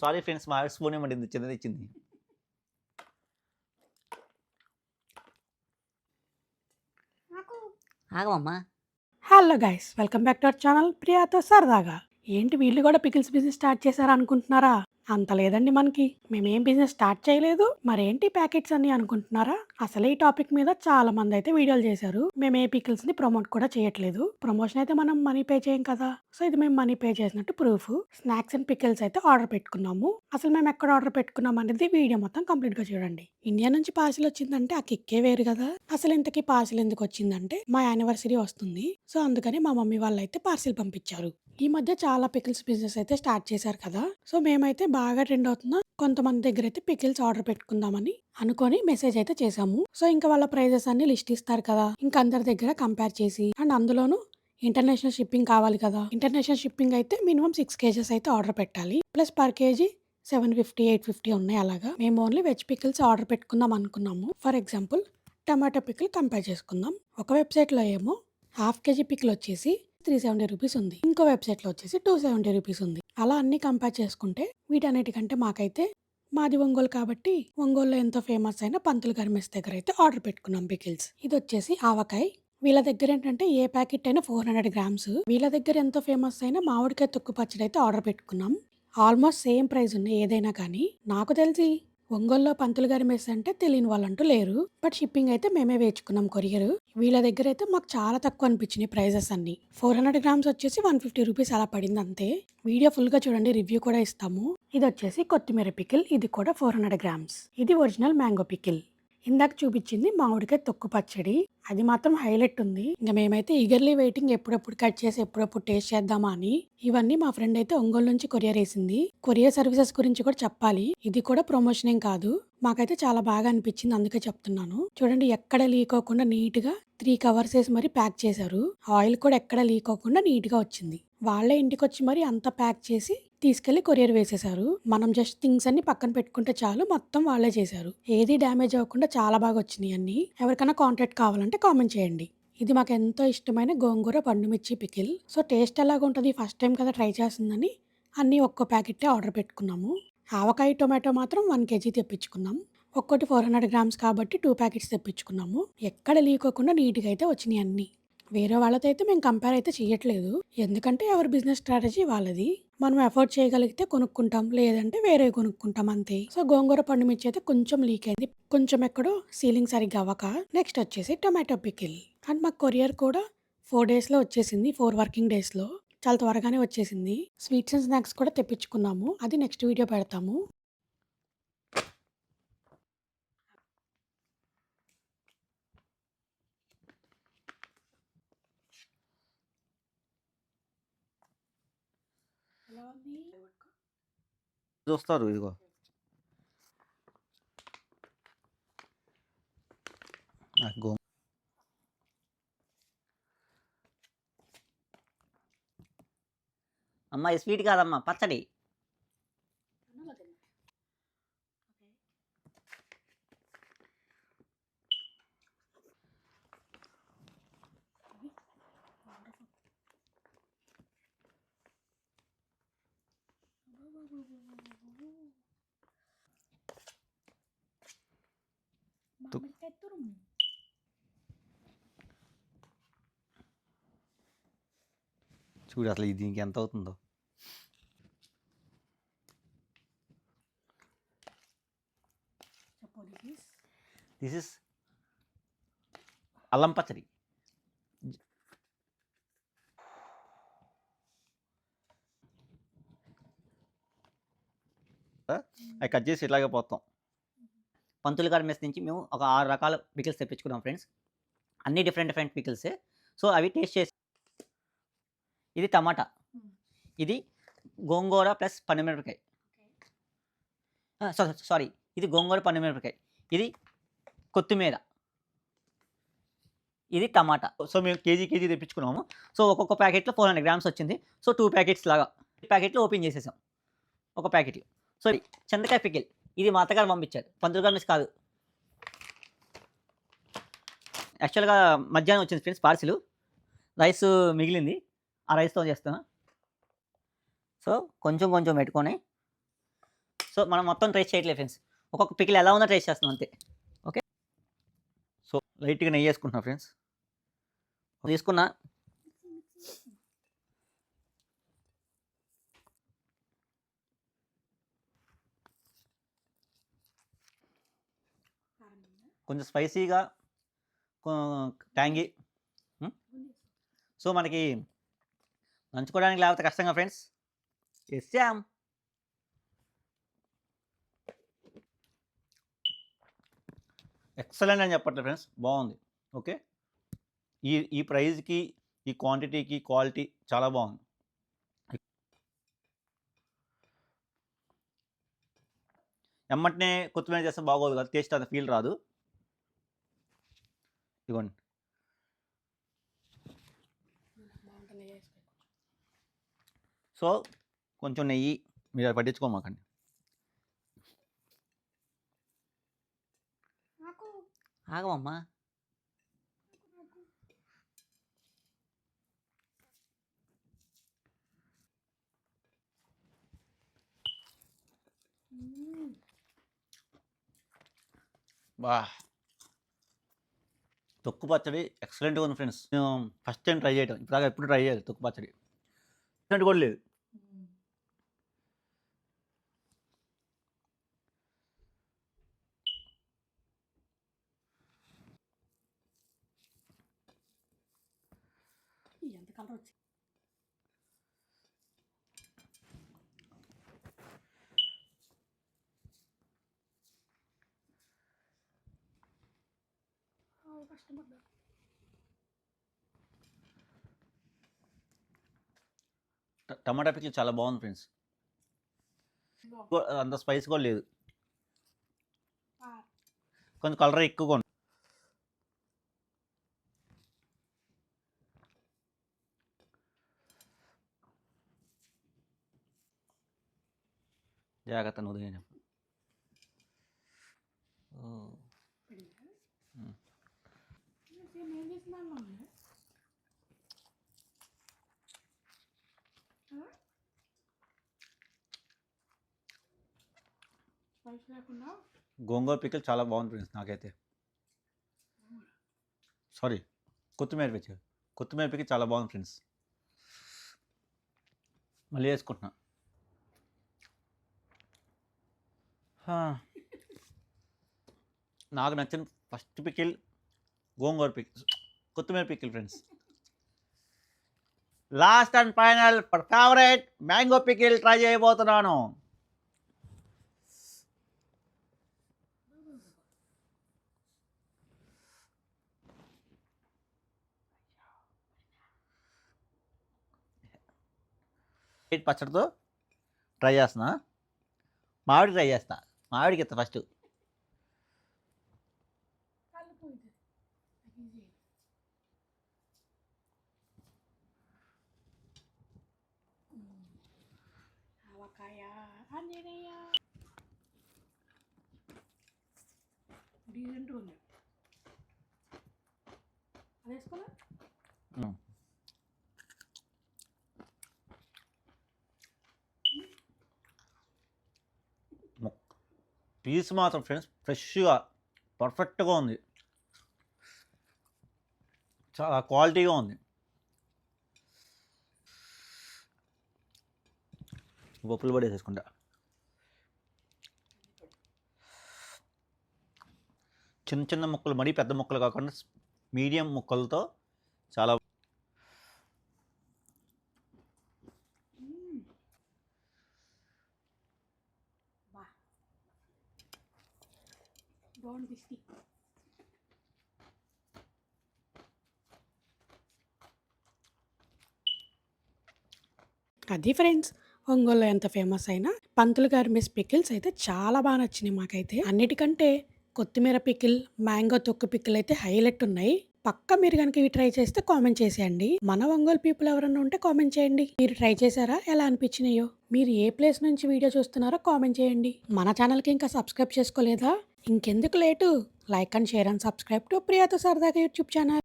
Sorry friends మా ఆవిడ spoon ఏమంటుంది చిన్నది ఇచ్చింది. ఆగమమ్మా hello guys welcome back to our channel ప్రియాతో సరదాగా. ఏంటి వీళ్ళు కూడా పికిల్స్ బిజినెస్ స్టార్ట్ చేశారా అనుకుంటున్నారా అంత లేదండి మనకి. మేమేం బిజినెస్ స్టార్ట్ చేయలేదు. మరేంటి ప్యాకెట్స్ అని అనుకుంటున్నారా? అసలు ఈ టాపిక్ మీద చాలా మంది అయితే వీడియోలు చేశారు. మేము ఏ పికిల్స్ని ప్రమోట్ కూడా చేయట్లేదు. ప్రమోషన్ అయితే మనం మనీ పే చేయం కదా. సో ఇది మేము మనీ పే చేసినట్టు ప్రూఫ్. స్నాక్స్ అండ్ పికిల్స్ అయితే ఆర్డర్ పెట్టుకున్నాము. అసలు మేము ఎక్కడ ఆర్డర్ పెట్టుకున్నాం అనేది వీడియో మొత్తం కంప్లీట్గా చూడండి. ఇండియా నుంచి పార్సిల్ వచ్చిందంటే ఆ కిక్కే వేరు కదా. అసలు ఇంతకీ పార్సిల్ ఎందుకు వచ్చిందంటే మా యానివర్సరీ వస్తుంది. సో అందుకని మా మమ్మీ వాళ్ళు అయితే పార్సిల్ పంపించారు. ఈ మధ్య చాలా పికిల్స్ బిజినెస్ అయితే స్టార్ట్ చేశారు కదా. సో మేమైతే బాగా ట్రెండ్ అవుతున్న కొంతమంది దగ్గర అయితే పికిల్స్ ఆర్డర్ పెట్టుకుందామని అనుకొని మెసేజ్ అయితే చేసాము సో ఇంకా వాళ్ళ ప్రైజెస్ అన్ని లిస్ట్ ఇస్తారు కదా. ఇంకా అందరి దగ్గర కంపేర్ చేసి అండ్ అందులోనూ ఇంటర్నేషనల్ షిప్పింగ్ కావాలి కదా. ఇంటర్నేషనల్ షిప్పింగ్ అయితే మినిమం సిక్స్ కేజెస్ అయితే ఆర్డర్ పెట్టాలి. Plus per kg seven fifty eight fifty ఉన్నాయి అలాగా. మేము ఓన్లీ వెజ్ పికిల్స్ ఆర్డర్ పెట్టుకుందాం అనుకున్నాము. For example tomato pickle compare చేసుకుందాం. ఒక వెబ్సైట్లో ఏమో హాఫ్ కేజీ పికిల్ వచ్చేసి త్రీ సెవెంటీ రూపీస్ ఉంది. ఇంకో వెబ్సైట్లో వచ్చేసి టూ సెవెంటీ రూపీస్ ఉంది. అలా అన్ని కంపేర్ చేసుకుంటే వీటన్నిటికంటే మాకైతే మాది ఒంగోలు కాబట్టి ఒంగోలులో ఎంతో ఫేమస్ అయిన పంతులు గారి మెస్ దగ్గర అయితే ఆర్డర్ పెట్టుకున్నాం పికిల్స్. ఇది వచ్చేసి ఆవకాయ. వీళ్ళ దగ్గర ఏంటంటే ఏ ప్యాకెట్ అయినా ఫోర్ హండ్రెడ్ గ్రామ్స్. వీళ్ళ దగ్గర ఎంతో ఫేమస్ అయిన మామిడికాయ తొక్కు పచ్చడి అయితే ఆర్డర్ పెట్టుకున్నాం. ఆల్మోస్ట్ సేమ్ ప్రైస్ ఉన్నాయి ఏదైనా కానీ. నాకు తెలిసి ఒంగోలులో పంతులు గారి మెస్ అంటే తెలియని వాళ్ళంటూ లేరు. బట్ షిప్పింగ్ అయితే మేమే వేచుకున్నాం కొరియర్. వీళ్ళ దగ్గర అయితే మాకు చాలా తక్కువ అనిపించినాయి ప్రైజెస్ అన్ని. ఫోర్ హండ్రెడ్ గ్రామ్స్ వచ్చేసి వన్ ఫిఫ్టీ రూపీస్ అలా పడింది అంతే. వీడియో ఫుల్గా చూడండి రివ్యూ కూడా ఇస్తాము. ఇది వచ్చేసి కొత్తిమీర పికిల్ ఇది కూడా ఫోర్ హండ్రెడ్ గ్రామ్స్. ఇది ఒరిజినల్ మ్యాంగో పికిల్. ఇందాక చూపించింది మామిడికాయ తొక్కు పచ్చడి. అది మాత్రం హైలైట్ ఉంది. ఇంకా మేమైతే ఈగర్లీ వెయిటింగ్ ఎప్పుడెప్పుడు కట్ చేసి ఎప్పుడెప్పుడు టేస్ట్ చేద్దామా అని ఇవన్నీ మా ఫ్రెండ్ అయితే ఒంగోలు నుంచి కొరియర్ వేసింది. కొరియర్ సర్వీసెస్ గురించి కూడా చెప్పాలి. ఇది కూడా ప్రమోషన్ ఏం కాదు. మాకైతే చాలా బాగా అనిపించింది అందుకే చెప్తున్నాను. చూడండి ఎక్కడ లీక్ అవ్వకుండా నీట్గా త్రీ కవర్స్ వేసి మరి ప్యాక్ చేశారు. ఆయిల్ కూడా ఎక్కడ లీక్ అవ్వకుండా నీట్గా వచ్చింది. వాళ్ళే ఇంటికి వచ్చి మరి అంత ప్యాక్ చేసి తీసుకెళ్ళి కొరియర్ వేసేశారు. మనం జస్ట్ థింగ్స్ అన్ని పక్కన పెట్టుకుంటే చాలు మొత్తం వాళ్ళే చేశారు. ఏది డ్యామేజ్ అవ్వకుండా చాలా బాగా వచ్చినాయి అన్ని. ఎవరికైనా కాంటాక్ట్ కావాలంటే కామెంట్ చేయండి. ఇది మాకు ఎంతో ఇష్టమైన గోంగూర పండుమిర్చి పికిల్. సో టేస్ట్ ఎలాగ ఉంటుంది? ఫస్ట్ టైం కదా ట్రై చేస్తుందని అన్నీ ఒక్కో ప్యాకెట్టే ఆర్డర్ పెట్టుకున్నాము. ఆవకాయ టొమాటో మాత్రం వన్ కేజీ తెప్పించుకున్నాం. ఒక్కటి ఫోర్ హండ్రెడ్ గ్రామ్స్ కాబట్టి టూ ప్యాకెట్స్ తెప్పించుకున్నాము. ఎక్కడ లీక్ అవ్వకుండా నీట్గా అయితే వచ్చినాయి అన్నీ. వేరే వాళ్ళతో అయితే మేము కంపేర్ అయితే చేయట్లేదు ఎందుకంటే ఎవరి బిజినెస్ స్ట్రాటజీ వాళ్ళది. మనం ఎఫోర్డ్ చేయగలిగితే కొనుక్కుంటాం లేదంటే వేరే కొనుక్కుంటాం అంతే. సో గోంగూర పండు మిర్చి అయితే కొంచెం లీక్ అయింది. కొంచెం ఎక్కడో సీలింగ్ సరిగ్గా అవ్వక నెక్స్ట్ వచ్చేసి టొమాటో పికిల్ అండ్ మాకు కొరియర్ కూడా ఫోర్ డేస్లో వచ్చేసింది ఫోర్ వర్కింగ్ డేస్లో చాలా త్వరగానే వచ్చేసింది. స్వీట్స్ అండ్ స్నాక్స్ కూడా తెప్పించుకున్నాము. అది నెక్స్ట్ వీడియో పెడతాము. చూస్తారు ఇదిగో గో అమ్మ ఇది స్వీట్ కాదమ్మా పచ్చడి. చూడు అసలు ఇది దీనికి ఎంత అవుతుందో దిస్ ఇస్ అల్లం పచ్చడి అవి కట్ చేసి ఇట్లాగే పోతాం. పంతులు గారి మెస్ నుంచి మేము ఒక ఆరు రకాల పికిల్స్ తెప్పించుకున్నాం ఫ్రెండ్స్. అన్ని డిఫరెంట్ డిఫరెంట్ పికిల్సే. సో అవి టేస్ట్ చేసి ఇది టమాటా. ఇది గోంగూర ప్లస్ పండుమిరపకాయ సారీ ఇది గోంగూర పండుమిరపకాయ ఇది కొత్తిమీర. ఇది టమాటా. సో మేము కేజీ కేజీ తెప్పించుకున్నాము. సో ఒక్కొక్క ప్యాకెట్లో ఫోర్ హండ్రెడ్ గ్రామ్స్ వచ్చింది. సో టూ ప్యాకెట్స్ లాగా. ప్యాకెట్లు ఓపెన్ చేసేసాం. ఒక ప్యాకెట్లు. సారీ ఇది చింతకాయ పికిల్ ఇది మా అత్తగారు పంపించారు. పంతులు గారు మిస్ కాదు యాక్చువల్గా మధ్యాహ్నం వచ్చింది ఫ్రెండ్స్ పార్సిల్ రైస్ మిగిలింది. ఆ రైస్తో చేస్తాను సో కొంచెం కొంచెం పెట్టుకొని. సో మనం మొత్తం ట్రేస్ చేయట్లేదు ఫ్రెండ్స్ ఒక్కొక్క పికిల్ ఎలా ఉందో ట్రేస్ చేస్తున్నాం అంతే. ఓకే సో లైట్గా నెయ్యి వేసుకుంటున్నా ఫ్రెండ్స్ తీసుకున్న. కొంచెం స్పైసీగా ట్యాంగీ సో మనకి నంచుకోవడానికి లేకపోతే కష్టంగా ఫ్రెండ్స్? ఎస్సాం ఎక్సలెంట్ అని చెప్పట్లేదు ఫ్రెండ్స్. బాగుంది. ఓకే? ఈ ఈ ప్రైస్కి ఈ క్వాంటిటీకి క్వాలిటీ చాలా బాగుంది. ఎమ్మటనే కొత్తిమీర చేస్తే బాగోదు కదా టేస్ట్ అంత ఫీల్ రాదు. ఇదిగోండి సో కొంచెం నెయ్యి మీరు అది పట్టించుకోమాకండి ఆగమమ్మా బా తొక్కు పచ్చడి ఎక్సలెంట్గా ఉంది ఫ్రెండ్స్. నేను ఫస్ట్ టైం ట్రై చేయటం. ఇప్పుడు ఎప్పుడు ట్రై చేయాలి తొక్కు పచ్చడి. ఎక్సలెంట్ కూడా లేదు. ఎంత కలర్ వచ్చింది? కష్టపడ్డా ట- టమాటా పికిల్ చాలా బాగుంది ఫ్రెండ్స్. అంత స్పైస్ కూడా లేదు. కొంచెం కలర్ ఎక్కువగా ఉంది. జాగ్రత్త నువ్వు గోంగూర పికిల్ చాలా బాగుంది ఫ్రెండ్స్ నాకైతే. సారీ కొత్తిమీర పిచ్చి కొత్తిమీర పికిల్ చాలా బాగుంది ఫ్రెండ్స్. మళ్ళీ వేసుకుంటున్నా. నాకు నచ్చిన ఫస్ట్ పికిల్ గోంగూర పికిల్ కొత్తిమీర pickle friends last and final favourite mango pickle try చేయబోతున్నాను. పచ్చడితో ట్రై చేస్తున్నా. మామిడి ట్రై చేస్తా. మామిడికి ఇస్తా ఫస్ట్ డీసెంట్గా ఉంది. అది వేసుకోలే పీస్ మాత్రం ఫ్రెండ్స్ ఫ్రెష్గా పర్ఫెక్ట్గా ఉంది. చాలా క్వాలిటీగా ఉంది. పప్పులు పడి చిన్న చిన్న ముక్కలు మరీ పెద్ద ముక్కలు కాకుండా మీడియం ముక్కలతో చాలా బా బాగుంది స్టిక్ అది ఫ్రెండ్స్ ఒంగోలు ఎంత ఫేమస్ అయినా పంతులు గారి మిస్ పికిల్స్ అయితే చాలా బాగా నచ్చినాయి మాకైతే. అన్నిటికంటే కొత్తిమీర పికిల్ మ్యాంగో తొక్కు పికిల్ అయితే హైలైట్ ఉన్నాయి. పక్క మీరు కనుక ఇవి ట్రై చేస్తే కామెంట్ చేసేయండి. మన ఒంగోలు పీపుల్ ఎవరన్నా ఉంటే కామెంట్ చేయండి. మీరు ట్రై చేశారా? ఎలా అనిపించినాయో? మీరు ఏ ప్లేస్ నుంచి వీడియో చూస్తున్నారో కామెంట్ చేయండి. మన ఛానల్కి ఇంకా సబ్స్క్రైబ్ చేసుకోలేదా? ఇంకెందుకు late? Like and share and subscribe to ప్రియాతో సరదాగా యూట్యూబ్ ఛానల్.